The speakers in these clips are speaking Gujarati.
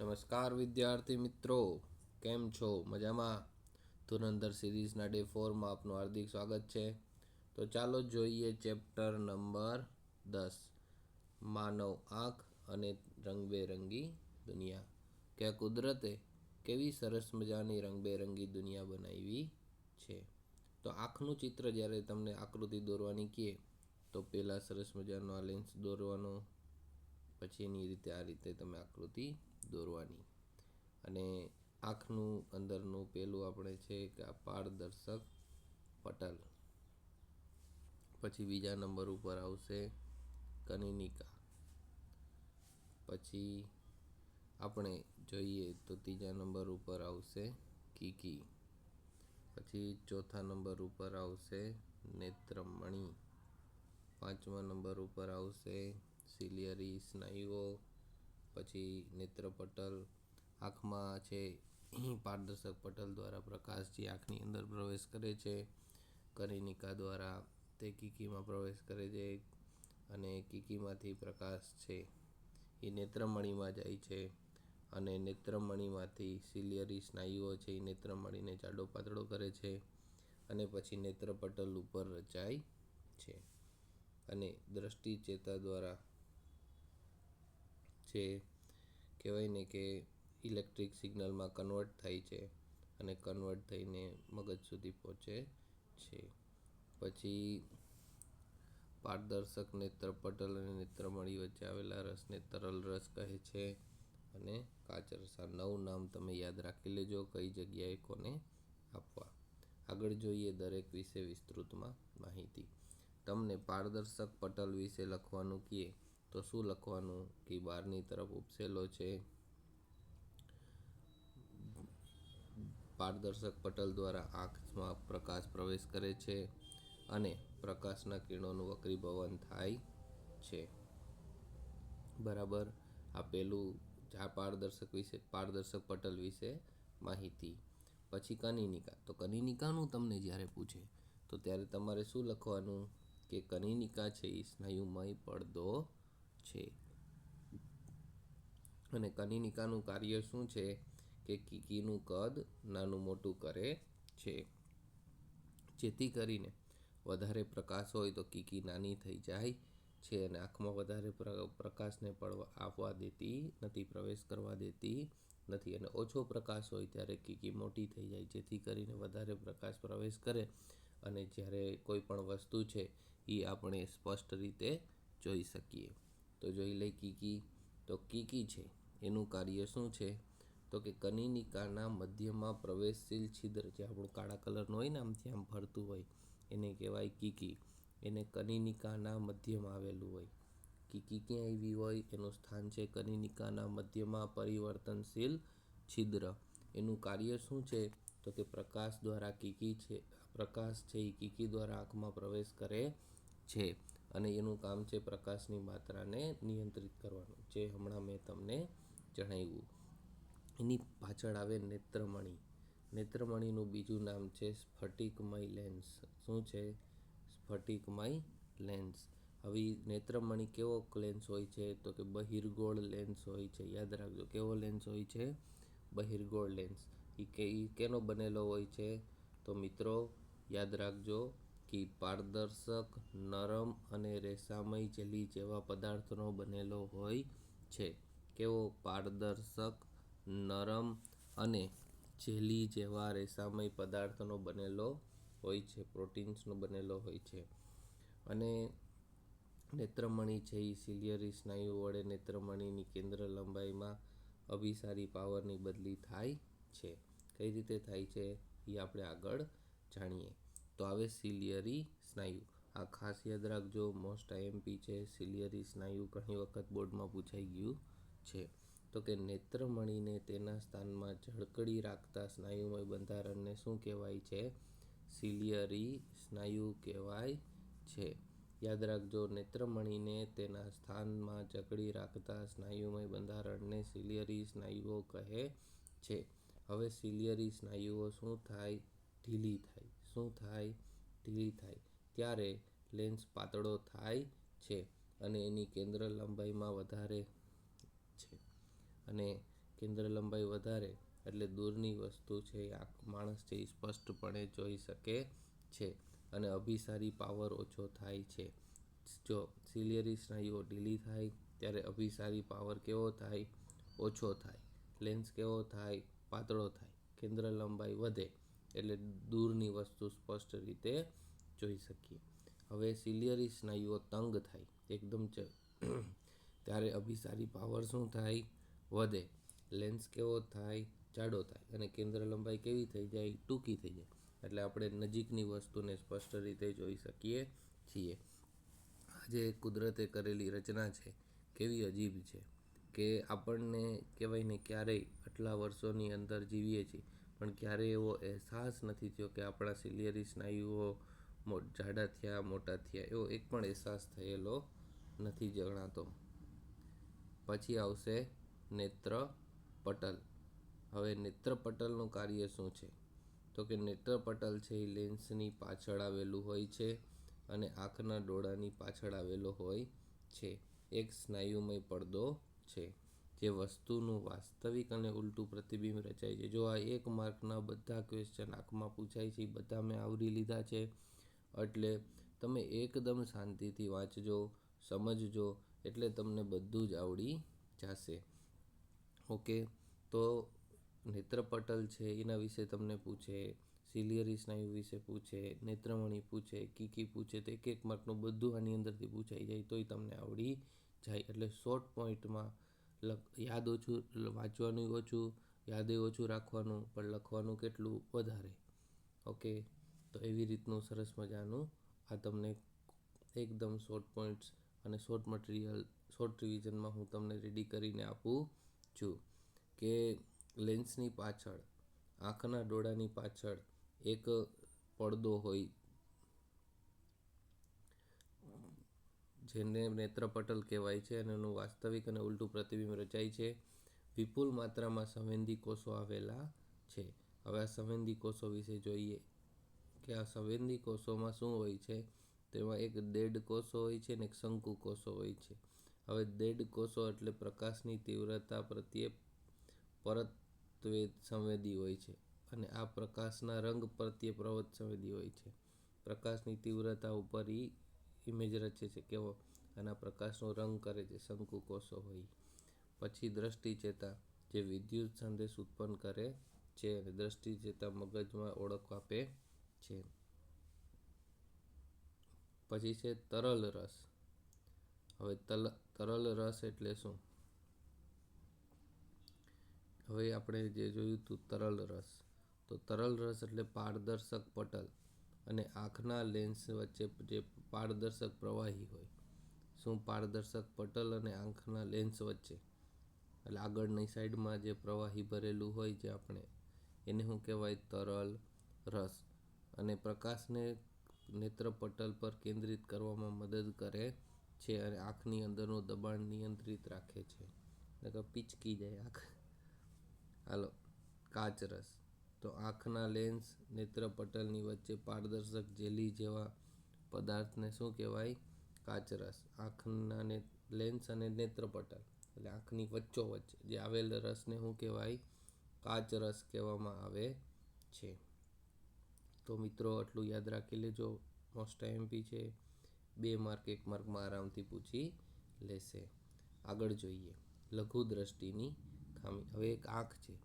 નમસ્કાર વિદ્યાર્થી મિત્રો, કેમ છો? મજામાં? ધુરંધર સિરીઝના ડે ફોરમાં આપનું હાર્દિક સ્વાગત છે. તો ચાલો જોઈએ ચેપ્ટર નંબર દસ, માનવ આંખ અને રંગબેરંગી દુનિયા. કે કુદરતે કેવી સરસ મજાની રંગબેરંગી દુનિયા બનાવી છે? તો આંખનું ચિત્ર જ્યારે તમને આકૃતિ દોરવાની કહે, તો પહેલાં સરસ મજાનો આ લેન્સ દોરવાનો, પછી એની રીતે આ રીતે તમે આકૃતિ દોરવાની. અને આંખનું અંદરનું પેલું આપણે છે કે આ પારદર્શક પટલ. પછી બીજા નંબર ઉપર આવશે કનિનિકા. પછી આપણે જોઈએ તો ત્રીજા નંબર ઉપર આવશે કીકી. પછી ચોથા નંબર ઉપર આવશે નેત્રમણી. પાંચમા નંબર ઉપર આવશે સિલિયરી સ્નાયુઓ પછી નેત્રપટલ આંખમાં છે પારદર્શક પટલ દ્વારા પ્રકાશ જે આંખની અંદર પ્રવેશ કરે છે. કનિનિકા દ્વારા તે કીકીમાં પ્રવેશ કરે છે અને કીકીમાંથી પ્રકાશ છે. એ નેત્રમણીમાં જાય છે અને નેત્રમણીમાંથી સિલિયરી સ્નાયુઓ છે એ નેત્રમણીને જાડો પાતળો કરે છે અને પછી નેત્રપટલ ઉપર રચાય છે. અને દ્રષ્ટિ ચેતા દ્વારા છે. કહેવાય ને કે ઇલેક્ટ્રિક સિગ્નલમાં કન્વર્ટ થાય છે અને કન્વર્ટ થઈને મગજ સુધી પહોંચે છે. પછી પારદર્શક નેત્રપટલ અને નેત્રમણી વચ્ચે આવેલા રસને તરલ રસ કહે છે અને કાચરસા નવ નામ તમે યાદ રાખી લેજો કઈ જગ્યાએ કોને આપવા. આગળ જોઈએ દરેક વિશે વિસ્તૃતમાં માહિતી. તમને પારદર્શક પટલ વિશે લખવાનું કહે તો શું લખવાનું? કે બહારની તરફ ઉપસેલો છે. પારદર્શક પટલ દ્વારા આંખમાં પ્રકાશ પ્રવેશ કરે છે અને પ્રકાશના કિરણોનું વક્રીભવન થાય છે. બરાબર? આ પેલું આ પારદર્શક વિશે, પારદર્શક પટલ વિશે માહિતી. પછી કનિનિકા. તો કનિનિકાનું તમને જ્યારે પૂછે, તો ત્યારે તમારે શું લખવાનું? કે કનિનિકા છે એ સ્નાયુમય પડદો છે. અને કનિનિકાનું કાર્ય શું છે કે કીકીનું કદ નાનું મોટું કરે છે. જેથી કરીને વધારે પ્રકાશ હોય તો કીકી નાની થઈ જાય છે અને આંખમાં વધારે પ્રકાશને પડવા, આવવા દેતી નથી, પ્રવેશ કરવા દેતી નથી. અને ઓછો પ્રકાશ હોય ત્યારે કીકી મોટી થઈ જાય, જેથી કરીને વધારે પ્રકાશ પ્રવેશ કરે. અને જ્યારે કોઈ પણ વસ્તુ છે એ આપણે સ્પષ્ટ રીતે જોઈ શકીએ. તો જોઈ લઈ કીકી. તો કીકી છે. એનું કાર્ય શું છે? તો કે કનિનિકાના મધ્યમાં પ્રવેશશીલ છિદ્ર જે આપણું કાળા કલરનું હોય ને આમ ફરતું હોય, એને કહેવાય કીકી. એને કનિનિકાના મધ્યમાં આવેલું હોય. કીકી ક્યાં આવી હોય? એનું સ્થાન છે કનિનિકાના મધ્યમાં પરિવર્તનશીલ છિદ્ર. એનું કાર્ય શું છે? તો કે પ્રકાશ દ્વારા કીકી છે, પ્રકાશ છે એ કીકી દ્વારા આંખમાં પ્રવેશ કરે છે. અને એનું કામ છે પ્રકાશની માત્રાને નિયંત્રિત કરવાનું, જે હમણાં મેં તમને જણાવ્યું. એની પાછળ આવે નેત્રમણી. નેત્રમણીનું બીજું નામ છે સ્ફટિકમય લેન્સ. શું છે? સ્ફટિકમય લેન્સ. હવે નેત્રમણી કેવો લેન્સ હોય છે? તો કે બહિર્ગોળ લેન્સ હોય છે. યાદ રાખજો, કેવો લેન્સ હોય છે? બહિર્ગોળ લેન્સ. એ કે કેનો બનેલો હોય છે? તો મિત્રો, યાદ રાખજો કે પારદર્શક, નરમ અને રેસામય જેલી જેવા પદાર્થનો બનેલો હોય છે. કેવો પારદર્શક, નરમ અને જેલી જેવા રેસામય પદાર્થનો બનેલો હોય છે, પ્રોટીન્સનો બનેલો હોય છે. અને નેત્રમણી છે એ સિલિયરી સ્નાયુ વડે નેત્રમણીની કેન્દ્ર લંબાઈમાં અભિસારી પાવરની બદલી થાય છે. કઈ રીતે થાય છે એ આપણે આગળ જાણીએ. તો આવે સિલિયરી સ્નાયુ. આ ખાસ યાદ રાખજો મોસ્ટ આઈએમપી છે સિલિયરી સ્નાયુ ઘણી વખત બોર્ડમાં પૂછાઈ ગયું છે. તો કે નેત્રમણીને તેના સ્થાનમાં ઝળકડી રાખતા સ્નાયુમય બંધારણને શું કહેવાય છે? સિલિયરી સ્નાયુ કહેવાય છે. યાદ રાખજો નેત્રમણીને તેના સ્થાનમાં જકડી રાખતા સ્નાયુમય બંધારણને સિલિયરી સ્નાયુઓ કહે છે. હવે સિલિયરી સ્નાયુઓ શું થાય? ઢીલી થાય. શું થાય? ઢીલી થાય. ત્યારે લેન્સ પાતળો થાય છે અને એની કેન્દ્ર લંબાઈમાં વધારે છે. અને કેન્દ્ર લંબાઈ વધારે એટલે દૂરની વસ્તુ છે એ માણસ છે એ સ્પષ્ટપણે જોઈ શકે છે અને અભિસારી પાવર ઓછો થાય છે. જો સિલિયરી સ્નાયુઓ ઢીલી થાય, ત્યારે અભિસારી પાવર કેવો થાય? ઓછો થાય. લેન્સ કેવો થાય? પાતળો થાય. કેન્દ્ર લંબાઈ વધે. એટલે દૂરની વસ્તુ સ્પષ્ટ રીતે જોઈ શકીએ. હવે સિલિયરી સ્નાયુઓ તંગ થાય, એકદમ ચ ત્યારે અભિસારી પાવર શું થાય? વધે. લેન્સ કેવો થાય? જાડો થાય. અને કેન્દ્ર લંબાઈ કેવી થઈ જાય? ટૂંકી થઈ જાય. એટલે આપણે નજીકની વસ્તુને સ્પષ્ટ રીતે જોઈ શકીએ છીએ. આજે કુદરતે કરેલી રચના છે. કેવી અજીબ છે કે આપણને કહેવાય ને ક્યારેય આટલા વર્ષોની અંદર જીવીએ છીએ. પણ ક્યારેય એવો અહેસાસ નથી થયો કે આપણા સિલિયરી સ્નાયુઓ જાડા થયા, મોટા થયા, એવો એક પણ અહેસાસ થયેલો નથી જણાતો. પછી આવશે નેત્ર પટલ. હવે નેત્ર પટલનું કાર્ય શું છે? તો કે નેત્ર પટલ છે એ લેન્સની પાછળ આવેલું હોય છે અને આંખના ડોળાની પાછળ આવેલો હોય છે. એક સ્નાયુમય પડદો છે. જે વસ્તુનું વાસ્તવિક અને ઉલટું પ્રતિબિંબ રચાય છે. જો આ એક માર્કના બધા ક્વેશ્ચન આંખમાં પૂછાય છે બધા મેં આવરી લીધા છે. એટલે તમે એકદમ શાંતિથી વાંચજો, સમજજો, એટલે તમને બધું જ આવડી જશે. ઓકે? તો નેત્રપટલ છે, એના વિશે તમને પૂછે સિલિયરી સ્નાયુ વિશે પૂછે, નેત્રમણી પૂછે કીકી પૂછે, તો એક એક માર્કનું બધું આની અંદરથી પૂછાઈ જાય, તોય તમને આવડી જાય. એટલે શોર્ટ પોઈન્ટમાં યાદ ઓછું વાંચવાનું ઓછું, યાદે ઓછું રાખવાનું, પણ લખવાનું કેટલું વધારે. ઓકે? તો એવી રીતનું સરસ મજાનું આ તમને એકદમ શોર્ટ પોઈન્ટ્સ અને શોર્ટ મટીરિયલ શોર્ટ રિવિઝનમાં હું તમને રેડી કરીને આપું છું કે લેન્સની પાછળ, આંખના ડોળાની પાછળ એક પડદો હોય જેને નેત્રપટલ કહેવાય છે અને એનું વાસ્તવિક અને ઉલટું પ્રતિબિંબ રચાય છે. વિપુલ માત્રામાં સંવેદી કોષો આવેલા છે. હવે આ સંવેદી કોષો વિશે જોઈએ કે આ સંવેદી કોષોમાં શું હોય છે? તેમાં એક દેડ કોષો હોય છે ને એક શંકુ કોષો હોય છે. હવે દેડ કોષો એટલે પ્રકાશની તીવ્રતા પ્રત્યે પરત્વે સંવેદી હોય છે અને આ પ્રકાશના રંગ પ્રત્યે પ્રવત સંવેદી હોય છે. પ્રકાશની તીવ્રતા ઉપર એ ઇમેજ રચે છે, કેવો આના પ્રકાશનો રંગ કરે છે, શંકુ કોષો હોય. પછી દ્રષ્ટિ ચેતા, જે વિદ્યુત સંદેશ ઉત્પન્ન કરે છે અને દ્રષ્ટિ ચેતા મગજમાં ઓળખ આપે છે. પછી છે તરલ રસ. હવે તલ, તરલ રસ એટલે શું? હવે આપણે જે જોયું હતું તરલ રસ, તો તરલ રસ એટલે પારદર્શક પટલ. અને આંખના લેન્સ વચ્ચે જે પારદર્શક પ્રવાહી હોય, શું પારદર્શક પટલ અને આંખના લેન્સ વચ્ચે? એટલે આગળની સાઈડમાં જે પ્રવાહી ભરેલું હોય જે આપણે, એને શું કહેવાય? તરલ, રસ. અને પ્રકાશને નેત્રપટલ પર કેન્દ્રિત કરવામાં મદદ કરે છે અને આંખની અંદરનું દબાણ નિયંત્રિત રાખે છે. નકર પિચકી જાય આંખ. હાલો, કાચ રસ. તો આંખના લેન્સ નેત્રપટલની વચ્ચે પારદર્શક જેલી જેવા પદાર્થને શું કહેવાય? કાચરસ. આંખના ને લેન્સ અને નેત્રપટલ. એટલે આંખની વચ્ચો વચ્ચે જે આવેલ રસને શું કહેવાય? કાચ રસ કહેવામાં આવે છે. તો મિત્રો, આટલું યાદ રાખી લેજો. મોસ્ટ એમપી છે. બે માર્ક, એક માર્કમાં આરામથી પૂછી લેશે. આગળ જોઈએ. લઘુ દ્રષ્ટિની ખામી. હવે એક આંખ છે.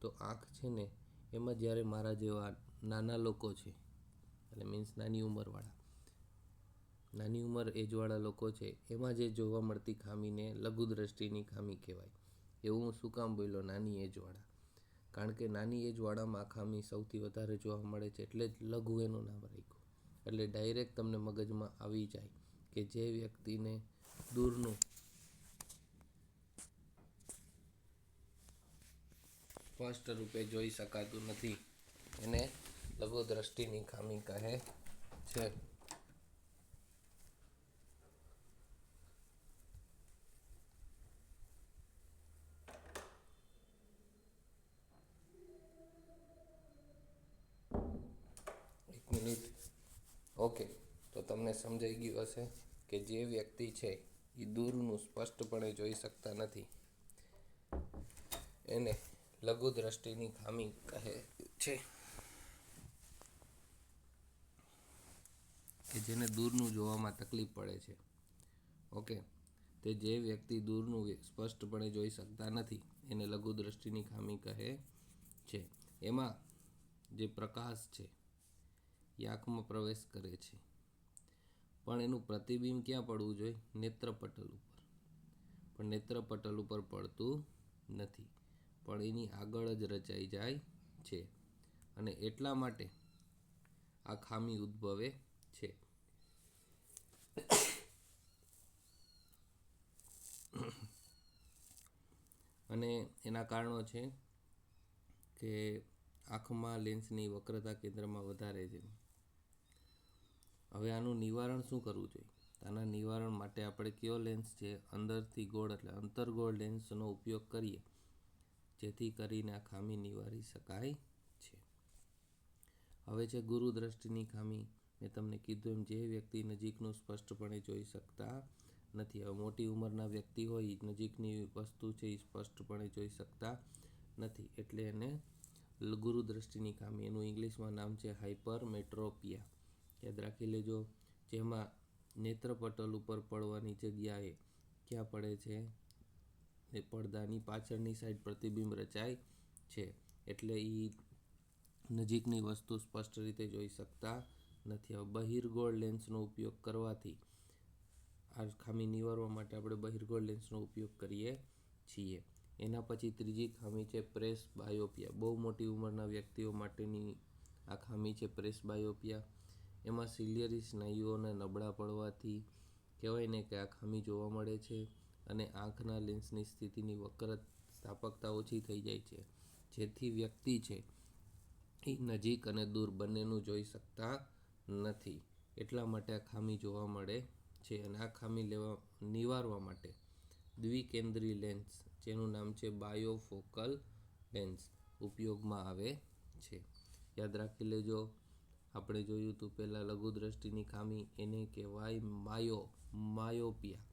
તો આંખ છે ને એમાં જ્યારે મારા જેવા નાના લોકો છે, એટલે મીન્સ નાની ઉંમરવાળા, નાની ઉંમર એજવાળા લોકો છે, એમાં જે જોવા મળતી ખામીને લઘુ દ્રષ્ટિની ખામી કહેવાય. એવું હું શું કામ બોલ્યો? નાની એજવાળા. કારણ કે નાની એજવાળામાં આ ખામી સૌથી વધારે જોવા મળે છે, એટલે જ લઘુ એનું નામ રાખ્યું. એટલે ડાયરેક્ટ તમને મગજમાં આવી જાય કે જે વ્યક્તિને દૂરનું સ્પષ્ટ રૂપે જોઈ શકાતું નથી. એને લઘુ દ્રષ્ટિની ખામી કહે છે. એક મિનિટ. ઓકે. તો તમને સમજાઈ ગયું હશે કે જે વ્યક્તિ છે એ દૂરનું સ્પષ્ટપણે જોઈ શકતા નથી. એને લઘુ દ્રષ્ટિની ખામી કહે છે. કે જેને દૂરનું જોવામાં તકલીફ પડે છે. ઓકે. તે જે વ્યક્તિ દૂરનું સ્પષ્ટપણે જોઈ શકતા નથી, એને લઘુ દ્રષ્ટિની ખામી કહે છે. એમાં જે પ્રકાશ છે, એ આંખમાં પ્રવેશ કરે છે. પણ એનું પ્રતિબિંબ ક્યાં પડવું જોઈએ? નેત્રપટલ ઉપર. પણ નેત્રપટલ ઉપર પડતું નથી. પણ એની આગળ જ રચાઈ જાય છે અને એટલા માટે આ ખામી ઉદ્ભવે છે. અને એના કારણો છે કે આંખમાં લેન્સની વક્રતા કેન્દ્રમાં વધારે છે. હવે આનું નિવારણ શું કરવું જોઈએ? આના નિવારણ માટે આપણે કયો લેન્સ છે? અંદરથી ગોળ એટલે અંતરગોળ લેન્સનો ઉપયોગ કરીએ. જેથી કરીને આ ખામી નિવારી શકાય છે. હવે છે ગુરુ દ્રષ્ટિની ખામી. મેં તમને કીધું એમ જે વ્યક્તિ નજીકનું સ્પષ્ટપણે જોઈ શકતા નથી. હવે મોટી ઉંમરના વ્યક્તિ હોય, નજીકની વસ્તુ છે એ સ્પષ્ટપણે જોઈ શકતા નથી. એટલે એને ગુરુ દ્રષ્ટિની ખામી. એનું ઇંગ્લિશમાં નામ છે હાઇપર મેટ્રોપિયા. યાદ રાખી લેજો, જેમાં નેત્રપટલ ઉપર પડવાની જગ્યાએ ક્યાં પડે છે? એ પડદાની પાછળની સાઈડ પ્રતિબિંબ રચાય છે. એટલે એ નજીકની વસ્તુ સ્પષ્ટ રીતે જોઈ શકતા નથી. હવે બહિર્ગોળ લેન્સનો ઉપયોગ કરવાથી આ ખામી નિવારવા માટે આપણે બહિર્ગોળ લેન્સનો ઉપયોગ કરીએ છીએ. એના પછી ત્રીજી ખામી છે પ્રેસ બાયોપિયા. બહુ મોટી ઉંમરના વ્યક્તિઓ માટેની આ ખામી છે પ્રેસ બાયોપિયા. એમાં સિલિયરી સ્નાયુઓને નબળા પડવાથી કહેવાય ને કે આ ખામી જોવા મળે છે. અને આંખના લેન્સની સ્થિતિની વક્ર સ્થાપકતા ઓછી થઈ જાય છે. જેથી વ્યક્તિ છે એ નજીક અને દૂર બંનેનું જોઈ શકતા નથી. એટલા માટે આ ખામી જોવા મળે છે અને આ ખામી લેવા, નિવારવા માટે દ્વિકેન્દ્રી લેન્સ જેનું નામ છે બાયોફોકલ લેન્સ ઉપયોગમાં આવે છે. યાદ રાખી લેજો, આપણે જોયું હતું પહેલાં લઘુદ્રષ્ટિની ખામી, એને કહેવાય માયો, માયોપિયા.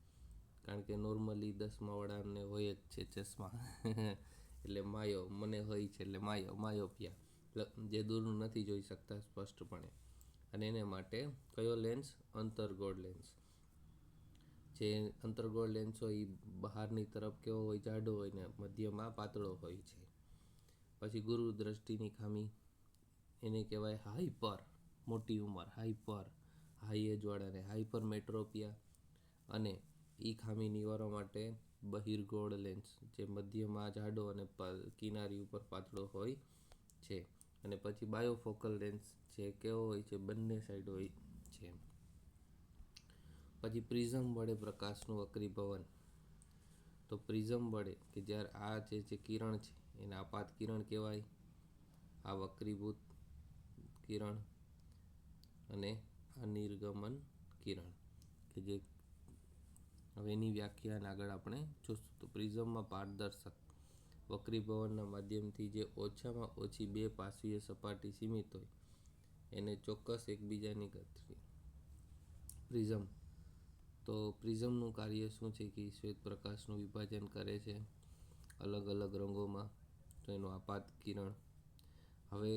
કારણ કે નોર્મલી દસમાવાળાને હોય જ છે ચશ્મા. એટલે માયો, મને હોય છે એટલે માયો માયોપિયા જે દૂરનું નથી જોઈ શકતા સ્પષ્ટપણે. અને એને માટે કયો લેન્સ અંતર્ગોળ લેન્સ જે અંતર્ગોળ લેન્સ હોય એ બહારની તરફ કેવો હોય, જાડો હોય ને મધ્યમાં પાતળો હોય છે. પછી ગુરુ દ્રષ્ટિની ખામી, એને કહેવાય હાઈપર, મોટી ઉંમર, હાઈપર, હાઈ એજવાળાને હાઈપર મેટ્રોપિયા. અને એ ખામી નિવારવા માટે બહિર્ગોળ લેન્સ જે મધ્યમાં જાડો અને કિનારી ઉપર પાતળો હોય છે. અને પછી બાયોફોકલ લેન્સ જે કેવો હોય છે, બંને સાઈડ હોય છે. પછી પ્રિઝમ વડે પ્રકાશનું વક્રીભવન. તો પ્રિઝમ વડે કે જ્યારે આ જે જે કિરણ છે, એને આપાત કિરણ કહેવાય. આ વક્રીભૂત કિરણ અને આ નિર્ગમન કિરણ. કે જે હવે એની વ્યાખ્યાન આગળ આપણે જોશું. તો પ્રિઝમમાં પારદર્શક વક્રીભવનના માધ્યમથી જે ઓછામાં ઓછી બે પાસવીય સપાટી સીમિત હોય, એને ચોક્કસ એકબીજાની ગતિ પ્રિઝમ. તો પ્રિઝમનું કાર્ય શું છે કે શ્વેત પ્રકાશનું વિભાજન કરે છે અલગ અલગ રંગોમાં, તો એનું આપાત કિરણ. હવે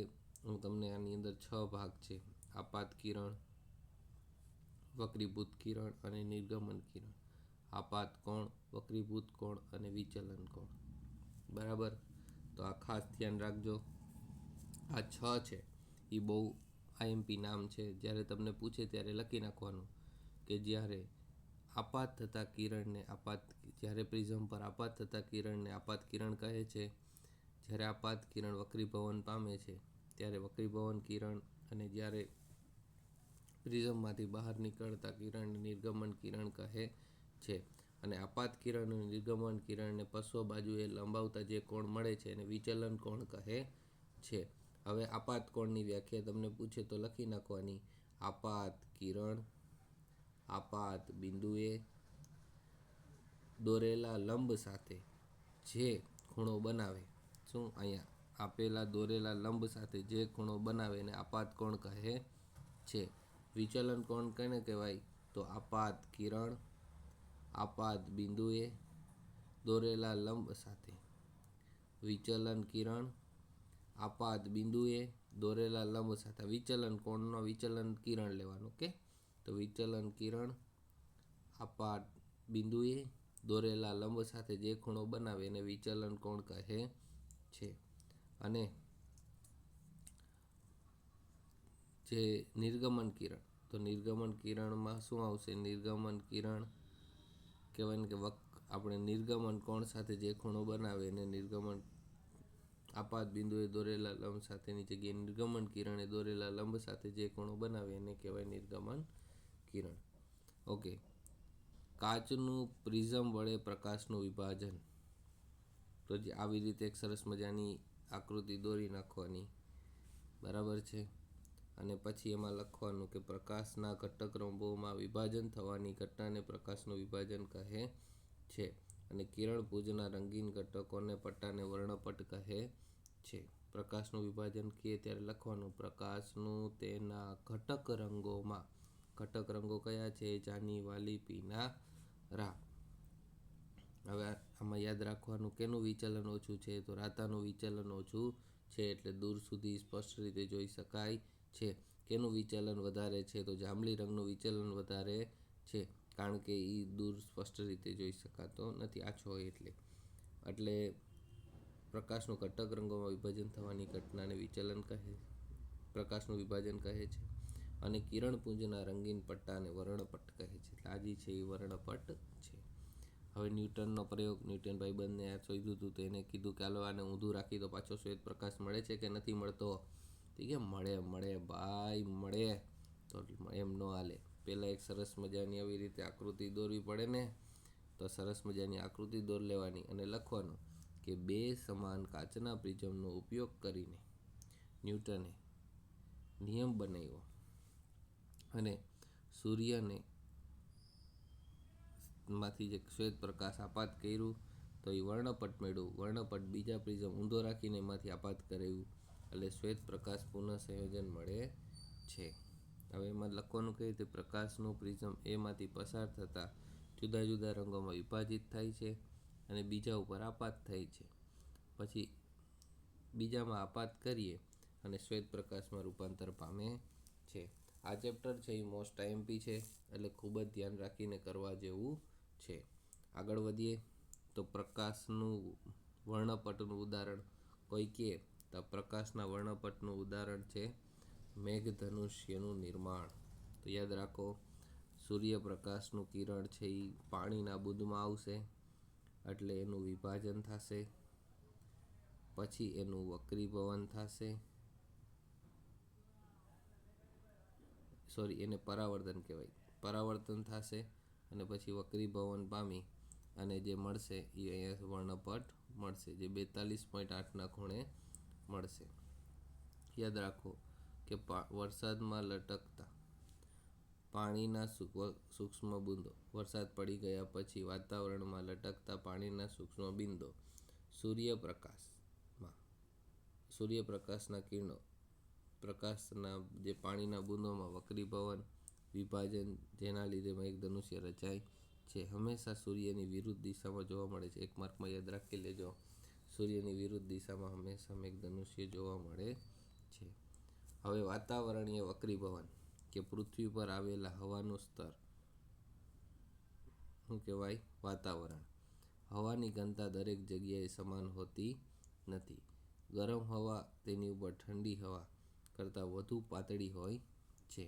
હું તમને આની અંદર છ ભાગ છે. આપાત કિરણ, વક્રીભૂત કિરણ અને નિર્ગમન કિરણ. આપાત કોણ, વક્રીભૂત કોણ અને વિચલન કોણ? બરાબર? તો આ ખાસ ધ્યાન રાખજો. આ છ છે. એ બહુ આઈએમપી નામ છે. જ્યારે તમને પૂછે ત્યારે લખી નાખવાનું કે જ્યારે આપાત થતા કિરણને આપાત, જ્યારે પ્રિઝમ પર આપાત થતા કિરણને આપાત કિરણ કહે છે, જ્યારે આપાત કિરણ વક્રીભવન પામે છે, ત્યારે વક્રીભવન કિરણ અને જ્યારે પ્રિઝમમાંથી બહાર નીકળતા કિરણ નિર્ગમન કિરણ કહે છે. અને આપાત કિરણ અને નિર્ગમન કિરણને પશ્વ બાજુએ લંબાવતા જે કોણ મળે છે એને વિચલન કોણ કહે છે. હવે આપાત કોણની વ્યાખ્યા તમને પૂછે તો લખી નાખવાની. આપાત કિરણ, આપાત બિંદુએ દોરેલા લંબ સાથે જે ખૂણો બનાવે. શું અહીંયા આપેલા દોરેલા લંબ સાથે જે ખૂણો બનાવે એને આપાત કોણ કહે છે? વિચલન કોણ કોને કહેવાય? તો આપાત કિરણ આપાત બિંદુએ દોરેલા લંબ સાથે. વિચલન કિરણ આપાત બિંદુએ દોરેલા લંબ સાથે. વિચલન કોણનો વિચલન કિરણ લેવાનું કે તો વિચલન કિરણ આપાત બિંદુએ દોરેલા લંબ સાથે જે ખૂણો બનાવે એને વિચલન કોણ કહે છે? અને જે નિર્ગમન કિરણ, તો નિર્ગમન કિરણમાં શું આવશે? નિર્ગમન કિરણ કહેવાય ને કે વક આપણે નિર્ગમન કોણ સાથે જે ખૂણો બનાવે એને નિર્ગમન આપાત બિંદુએ દોરેલા લંબ સાથેની જગ્યાએ નિર્ગમન કિરણે દોરેલા લંબ સાથે જે ખૂણો બનાવે એને કહેવાય નિર્ગમન કિરણ. ઓકે. કાચનું પ્રિઝમ વડે પ્રકાશનું વિભાજન. તો જે આવી રીતે એક સરસ મજાની આકૃતિ દોરી નાખવાની. બરાબર છે? અને પછી એમાં લખવાનું કે પ્રકાશના ઘટક રંગોમાં વિભાજન થવાની ઘટનાને પ્રકાશનું વિભાજન કહે છે અને કિરણ પૂજના રંગીન ઘટકોને પટ્ટાને વર્ણપટ કહે છે. પ્રકાશનું વિભાજન કહીએ ત્યારે લખવાનું, પ્રકાશનું તેના ઘટક રંગોમાં. ઘટક રંગો કયા છે? જાની, વાલી, પીના, રા. હવે આમાં યાદ રાખવાનું, કેનું વિચલન ઓછું છે? તો રાતાનું વિચલન ઓછું છે એટલે દૂર સુધી સ્પષ્ટ રીતે જોઈ શકાય છે. કેનું વિચલન વધારે છે તો જાંબલી રંગનું વિચલન વધારે છે. કારણ કે એ દૂર સ્પષ્ટ રીતે જોઈ શકાતો નથી. આછો હોય એટલે. એટલે પ્રકાશનું ઘટક રંગોમાં વિભાજન થવાની ઘટનાને વિચલન કહે પ્રકાશનું વિભાજન કહે છે. અને કિરણપુંજના રંગીન પટ્ટાને વર્ણપટ કહે છે. તાજી છે એ વર્ણપટ છે. હવે ન્યૂટનનો પ્રયોગ. ન્યૂટન ભાઈબંધને આ શોધ્યું હતું તો એને કીધું કે, હાલો આને ઊંધું રાખી તો પાછો શ્વેત પ્રકાશ મળે છે કે નથી મળતો? તો કે મળે મળે, ભાઈ, મળે. તો એમ ન હાલે. પહેલાં એક સરસ મજાની આવી રીતે આકૃતિ દોરવી પડે ને, તો સરસ મજાની આકૃતિ દોર લેવાની અને લખવાનું કે બે સમાન કાચના પ્રિઝમનો ઉપયોગ કરીને ન્યૂટને નિયમ બનાવ્યો અને સૂર્યને માંથી જે શ્વેત પ્રકાશ આપાત કર્યું, તો એ વર્ણપટ મેળવ્યું. વર્ણપટ બીજા પ્રિઝમ ઊંધો રાખીને એમાંથી આપાત કરાવ્યું. એટલે શ્વેત પ્રકાશ પુનઃ સંયોજન મળે છે. હવે એમાં લખવાનું કઈ રીતે? પ્રકાશનું પ્રિઝમ એમાંથી પસાર થતાં જુદા જુદા રંગોમાં વિભાજિત થાય છે અને બીજા ઉપર આપાત થાય છે. પછી બીજામાં આપાત કરીએ અને શ્વેત પ્રકાશમાં રૂપાંતર પામે છે. આ ચેપ્ટર છે એ મોસ્ટ આઈએમપી છે, એટલે ખૂબ જ ધ્યાન રાખીને કરવા જેવું છે. આગળ વધીએ તો પ્રકાશનું વર્ણપટનું ઉદાહરણ કોઈ તો પ્રકાશના વર્ણપટનું ઉદાહરણ છે મેઘધનુષ્યનું નિર્માણ. તો યાદ રાખો, સૂર્યપ્રકાશનું કિરણ છે એ પાણીના બુદમાં આવશે, એટલે એનું વિભાજન થશે, પછી એનું વક્રીભવન થશે, સોરી, એને પરાવર્તન કહેવાય. પરાવર્તન થશે અને પછી વક્રીભવન પામી અને જે મળશે એ અહીંયા વર્ણપટ મળશે, જે બેતાલીસ પોઈન્ટ આઠના ખૂણે મળશે. યાદ રાખો કે વરસાદમાં લટકતા. પાણીના સૂક્ષ્મ બુંદો. વરસાદ પડી ગયા પછી વાતાવરણમાં લટકતા પાણીના સૂક્ષ્મ બિંદો. સૂર્યપ્રકાશમાં. સૂર્યપ્રકાશના કિરણો. પ્રકાશના જે પાણીના બુંદોમાં વક્રીભવન વિભાજન, જેના લીધે મેઘધનુષ્ય રચાય છે. હંમેશા સૂર્યની વિરુદ્ધ દિશામાં જોવા મળે છે. એક માર્કમાં યાદ રાખી લેજો. સૂર્યની વિરુદ્ધ દિશામાં હંમેશા મેઘધનુષ્ય જોવા મળે છે. હવે વાતાવરણીય વક્રીભવન કે પૃથ્વી પર આવેલા હવાનું સ્તર. શું કહેવાય? વાતાવરણ. હવાની ઘનતા દરેક જગ્યાએ સમાન હોતી નથી. ગરમ હવા તેની ઉપર ઠંડી હવા કરતાં વધુ પાતળી હોય છે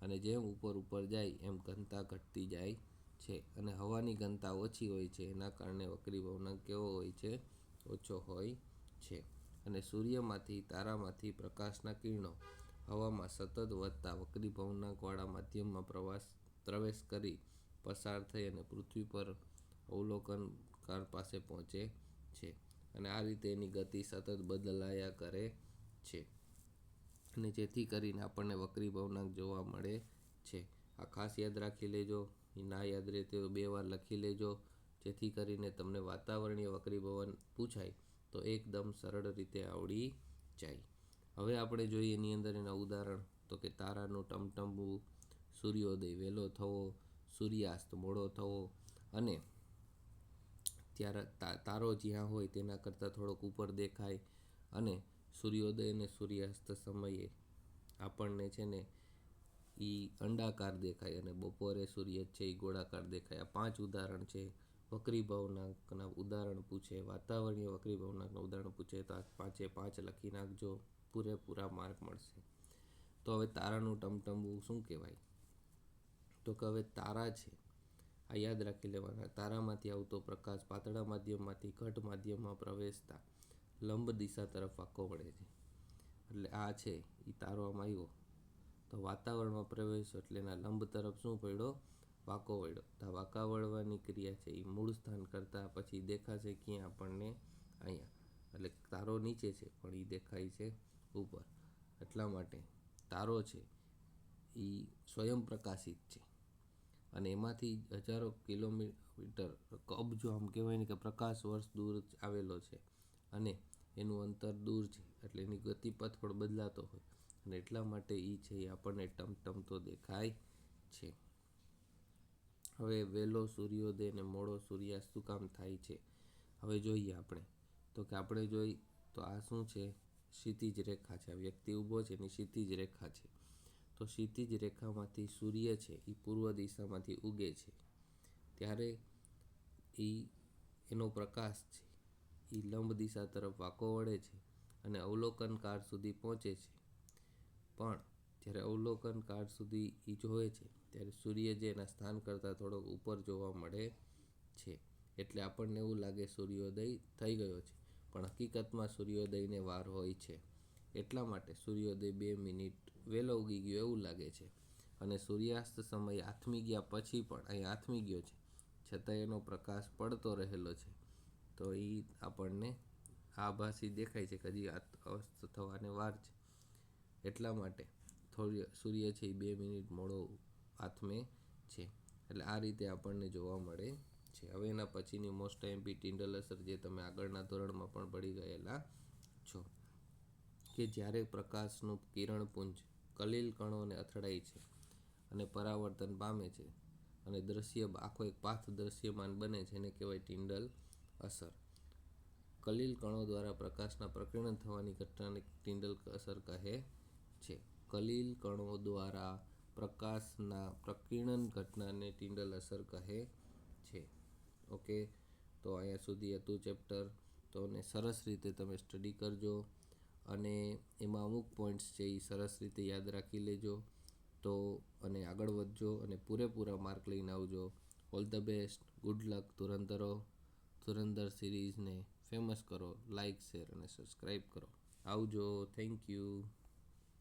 અને જેમ ઉપર ઉપર જાય એમ ઘનતા ઘટતી જાય છે અને હવાની ઘનતા ઓછી હોય છે. એના કારણે વક્રીભવન કેવો હોય છે? ઓછો હોય છે અને સૂર્યમાંથી તારામાંથી પ્રકાશના કિરણો હવામાં સતત વધતા વક્રીભવનાંકવાળા માધ્યમમાં પ્રવાસ, પ્રવેશ કરી પસાર થઈ અને પૃથ્વી પર અવલોકનકાર પાસે પહોંચે છે અને આ રીતે એની ગતિ સતત બદલાયા કરે છે. અને જેથી કરીને આપણને વક્રી ભવનાંક જોવા મળે છે. આ ખાસ યાદ રાખી લેજો. ના યાદ રહે તો બે વાર લખી લેજો. જેથી કરીને તમને વાતાવરણીય વક્રીભવન પૂછાય, તો એકદમ સરળ રીતે આવડી જાય. હવે આપણે જોઈએ એની અંદર એના ઉદાહરણ, તો કે તારાનું ટમટમવું, સૂર્યોદય વહેલો થવો, સૂર્યાસ્ત મોડો થવો, અને ત્યારે તારો જ્યાં હોય તેના કરતાં થોડોક ઉપર દેખાય, અને સૂર્યોદય અને સૂર્યાસ્ત સમયે આપણને છે ને એ અંડાકાર દેખાય અને બપોરે સૂર્ય છે એ ગોળાકાર દેખાય. આ પાંચ ઉદાહરણ છે. વક્રી ભાવનાંકના ઉદાહરણ પૂછે, વાતાવરણીય વક્રી ભાવનાંકના ઉદાહરણ પૂછે, તો આ પાંચે પાંચ લખી નાખજો, પૂરેપૂરા માર્ક મળશે. તો હવે તારાનું ટમટમવું શું કહેવાય? તો કે હવે તારા છે, આ યાદ રાખી લેવાના. તારામાંથી આવતો પ્રકાશ પાતળા માધ્યમમાંથી ઘટ માધ્યમમાં પ્રવેશતા લંબ દિશા તરફ આંકો વળે છે. એટલે આ છે એ તારો આવ્યો. તો વાતાવરણમાં પ્રવેશ એટલે એના લંબ તરફ શું પડ્યો? વાંકો વળ્યો. તો વાકા વળવાની ક્રિયા છે, એ મૂળ સ્થાન કરતાં પછી દેખાશે ક્યાં આપણને? અહીંયા. એટલે તારો નીચે છે, પણ એ દેખાય છે ઉપર. એટલા માટે તારો છે, એ સ્વયં પ્રકાશિત છે. અને એમાંથી હજારો કિલોમીટર અબજો આમ કહેવાય ને કે પ્રકાશ વર્ષ દૂર આવેલો છે. અને એનું અંતર દૂર છે, એટલે એની ગતિપથ પણ બદલાતો હોય. અને એટલા માટે એ છે, એ આપણને ટમટમતો દેખાય છે. હવે વહેલો સૂર્યોદય અને મોડો સૂર્યાસ્ત, શું કામ થાય છે? હવે જોઈએ આપણે. તો કે આપણે જોઈ, તો આ શું છે? ક્ષિતિજ રેખા છે. આ વ્યક્તિ ઊભો છે એની ક્ષિતિજ રેખા છે. તો ક્ષિતિજ રેખામાંથી સૂર્ય છે એ પૂર્વ દિશામાંથી ઉગે છે. ત્યારે એ એનો પ્રકાશ છે. એ લંબ દિશા તરફ વાંકો વળે છે અને અવલોકન કાળ સુધી પહોંચે છે. પણ જ્યારે અવલોકન કાળ સુધી એ જોવે છે ત્યારે સૂર્ય જે એના સ્થાન કરતાં થોડોક ઉપર જોવા મળે છે. એટલે આપણને એવું લાગે સૂર્યોદય થઈ ગયો છે. પણ હકીકતમાં સૂર્યોદયને વાર હોય છે. એટલા માટે સૂર્યોદય બે મિનિટ વહેલો ઉગી ગયો એવું લાગે છે. અને સૂર્યાસ્ત સમય આથમી ગયા પછી પણ અહીં આથમી ગયો છે. છતાં એનો પ્રકાશ પડતો રહેલો છે. તો એ આપણને આભાસી દેખાય છે કે હજી અસ્ત થવાને વાર છે. એટલા માટે થોડી સૂર્ય છે એ બે મિનિટ મોડો આથમે છે. એટલે આ રીતે આપણને જોવા મળે છે. હવે એના પછીની મોસ્ટ એમ્પી ટિન્ડલ અસર જે તમે આગળના ધોરણમાં પણ પડી ગયેલા છો. કે જ્યારે પ્રકાશનું કિરણપુંજ કલીલ કણોને અથડાય છે અને પરાવર્તન પામે છે અને દ્રશ્ય આખો એક પાથ દ્રશ્યમાન બને છે, એને કહેવાય ટિન્ડલ અસર. કલીલ કણો દ્વારા પ્રકાશના પ્રકીર્ણન થવાની ઘટનાને ટિન્ડલ અસર કહે છે. કલીલ કણો દ્વારા પ્રકાશના પ્રકીર્ણન ઘટનાને ટિન્ડલ અસર કહે છે. ઓકે? તો અહીંયા સુધી હતું ચેપ્ટર. તો ને સરસ રીતે તમે સ્ટડી કરજો અને એમાં અમુક પોઈન્ટ્સ છે એ સરસ રીતે યાદ રાખી લેજો. તો અને આગળ વધજો અને પૂરેપૂરા માર્ક લઈને આવજો. All the best, good luck ધુરંધરો ધુરંધર સિરીઝને ફેમસ કરો લાઇક શેર અને સબસ્ક્રાઈબ કરો. આવજો, થેન્ક યુ.